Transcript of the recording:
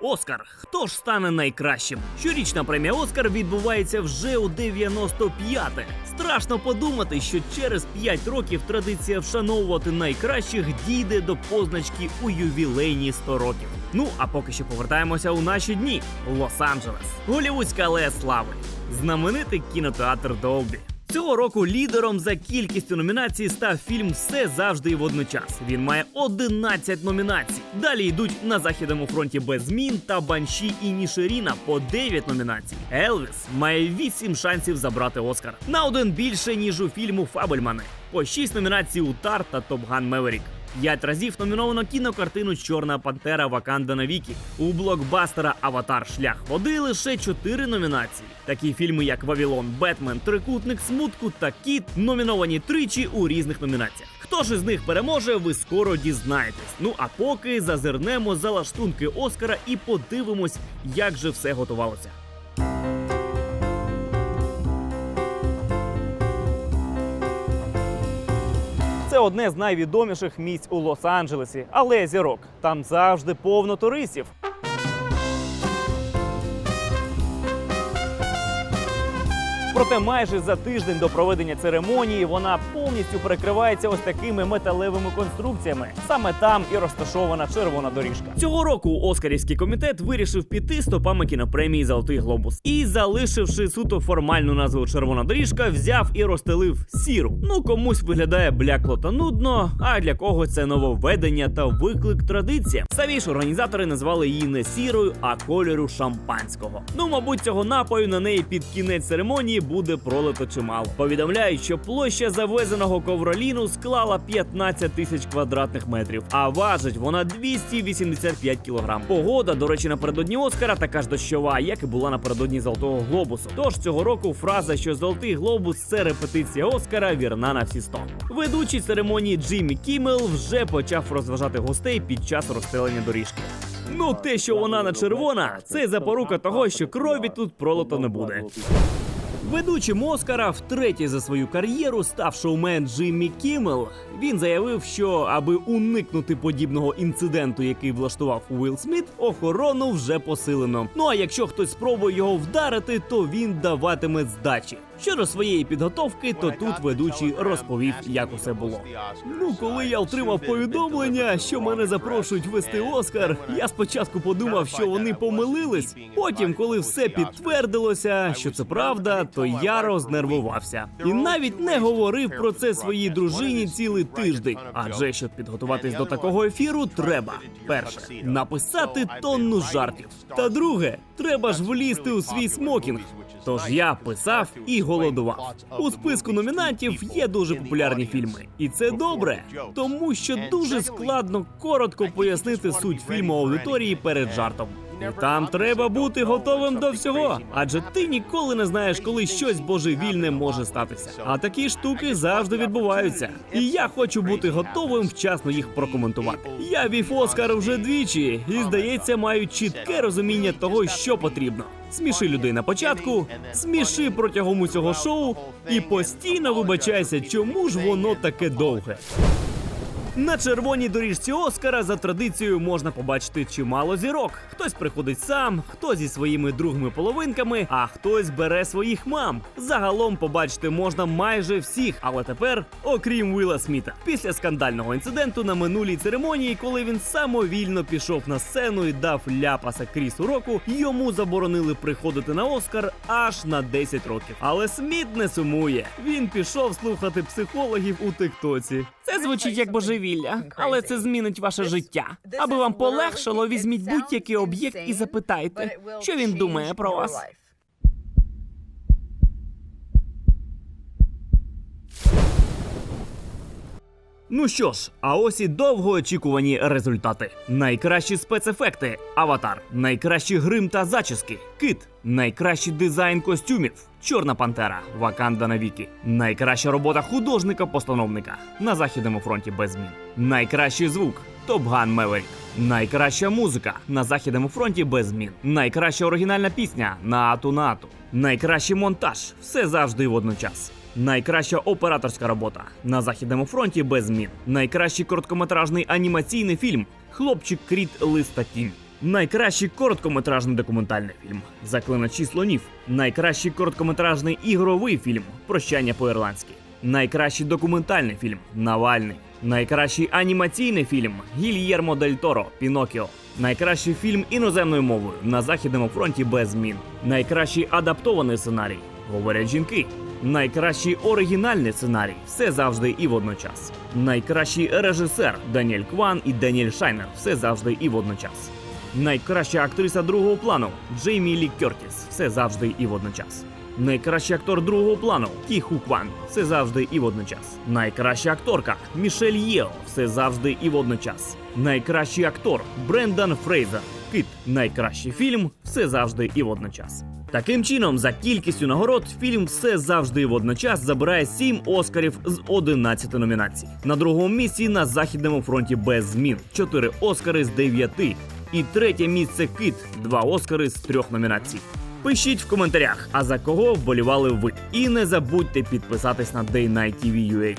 Оскар. Хто ж стане найкращим? Щорічна премія Оскар відбувається вже у 95-те. Страшно подумати, що через 5 років традиція вшановувати найкращих дійде до позначки у ювілейні 100 років. Ну а поки що повертаємося у наші дні. Лос-Анджелес, голівудська алея слави, знаменитий кінотеатр Долбі. Цього року лідером за кількістю номінацій став фільм Все завжди і водночас. Він має 11 номінацій. Далі йдуть на західному фронті без змін та Банші і Нішеріна по 9 номінацій. Елвіс має 8 шансів забрати Оскар. На один більше ніж у фільму Фабельмани. По 6 номінацій у Тар та Топган Меверік. П'ять разів номіновано кінокартину Чорна Пантера Ваканда на віки. У блокбастера Аватар Шлях води лише чотири номінації. Такі фільми, як Вавілон, Бетмен, Трикутник смутку та Кіт номіновані тричі у різних номінаціях. Хто ж із них переможе, ви скоро дізнаєтесь. Ну а поки зазирнемо за лаштунки Оскара і подивимось, як же все готувалося. Це одне з найвідоміших місць у Лос-Анджелесі, але зірок. Там завжди повно туристів. Проте майже за тиждень до проведення церемонії вона повністю перекривається ось такими металевими конструкціями. Саме там і розташована червона доріжка. Цього року Оскарівський комітет вирішив піти стопами кінопремії Золотий глобус і, залишивши суто формальну назву Червона доріжка, взяв і розстелив сіру. Ну комусь виглядає блякло та нудно, а для когось це нововведення та виклик традиціям. Самі ж організатори назвали її не сірою, а кольору шампанського. Ну, мабуть, цього напою на неї під кінець церемонії буде пролито чимало. Повідомляють, що площа завезеного ковроліну склала 15 тисяч квадратних метрів, а важить вона 285 кілограм. Погода, до речі, напередодні Оскара така ж дощова, як і була напередодні Золотого глобусу. Тож цього року фраза, що Золотий глобус це репетиція Оскара, вірна на всі 100. Ведучий церемонії Джиммі Кіммел вже почав розважати гостей під час розстелення доріжки. Ну, те, що вона не червона, це запорука того, що крові тут пролито не буде. Ведучим Оскара втретє за свою кар'єру став шоумен Джиммі Кіммел. Він заявив, що аби уникнути подібного інциденту, який влаштував Уилл Сміт, охорону вже посилено. Ну а якщо хтось спробує його вдарити, то він даватиме здачі. Щодо своєї підготовки, то тут ведучий розповів, як усе було. Ну, коли я отримав повідомлення, що мене запрошують вести Оскар, я спочатку подумав, що вони помилились. Потім, коли все підтвердилося, що це правда, то я рознервувався і навіть не говорив про це своїй дружині цілий тиждень. Адже щоб підготуватись до такого ефіру, треба перше написати тонну жартів. Та друге, треба ж влізти у свій смокінг. Тож я писав і голодував. У списку номінантів є дуже популярні фільми, і це добре, тому що дуже складно коротко пояснити суть фільму аудиторії перед жартом. Там треба бути готовим до всього, адже ти ніколи не знаєш, коли щось божевільне може статися. А такі штуки завжди відбуваються. І я хочу бути готовим вчасно їх прокоментувати. Я вів Оскар вже двічі, і здається, маю чітке розуміння того, що потрібно. Сміши людей на початку, сміши протягом усього шоу і постійно вибачайся, чому ж воно таке довге. На червоній доріжці Оскара за традицією можна побачити чимало зірок. Хтось приходить сам, хтось зі своїми другими половинками, а хтось бере своїх мам. Загалом побачити можна майже всіх, але тепер, окрім Віла Сміта, після скандального інциденту на минулій церемонії, коли він самовільно пішов на сцену і дав ляпаса Крісу року, йому заборонили приходити на Оскар аж на 10 років. Але Сміт не сумує. Він пішов слухати психологів у Тиктоці. Це звучить як божевілля, але це змінить ваше життя. Аби вам полегшало, візьміть будь-який об'єкт і запитайте, що він думає про вас. Ну що ж, а ось і довгоочікувані результати. Найкращі спецефекти Аватар, найкращі грим та зачіски, Кит, найкращий дизайн костюмів, Чорна Пантера, Ваканда навіки, найкраща робота художника-постановника на західному фронті без змін, найкращий звук Топган Меверік, найкраща музика на західному фронті без змін, найкраща оригінальна пісня на Ату на Ату, найкращий монтаж все завжди і водночас. Найкраща операторська робота на західному фронті без змін. Найкращий короткометражний анімаційний фільм Хлопчик Кріт Листа Тінь. Найкращий короткометражний документальний фільм Заклиначі слонів. Найкращий короткометражний ігровий фільм Прощання по-ірландськи. Найкращий документальний фільм Навальний. Найкращий анімаційний фільм Гільєрмо Дель Торо Пінокіо. Найкращий фільм іноземною мовою на західному фронті без змін. Найкращий адаптований сценарій. Говорять жінки. Найкращий оригінальний сценарій все завжди і водночас. Найкращий режисер Даніель Кван і Даніель Шайнер все завжди і водночас. Найкраща актриса другого плану Джеймі Лі Кертіс все завжди і водночас. Найкращий актор другого плану Кі Ху Кван все завжди і водночас. Найкраща акторка Мішель Єо все завжди і водночас. Найкращий актор Брендан Фрейзер Кит. Найкращий фільм все завжди і водночас. Таким чином, за кількістю нагород, фільм все завжди і водночас забирає 7 оскарів з 11 номінацій. На другому місці на західному фронті без змін 4 оскари з 9. І третє місце Кит два оскари з трьох номінацій. Пишіть в коментарях, а за кого вболівали ви. І не забудьте підписатись на Day Night TV UA.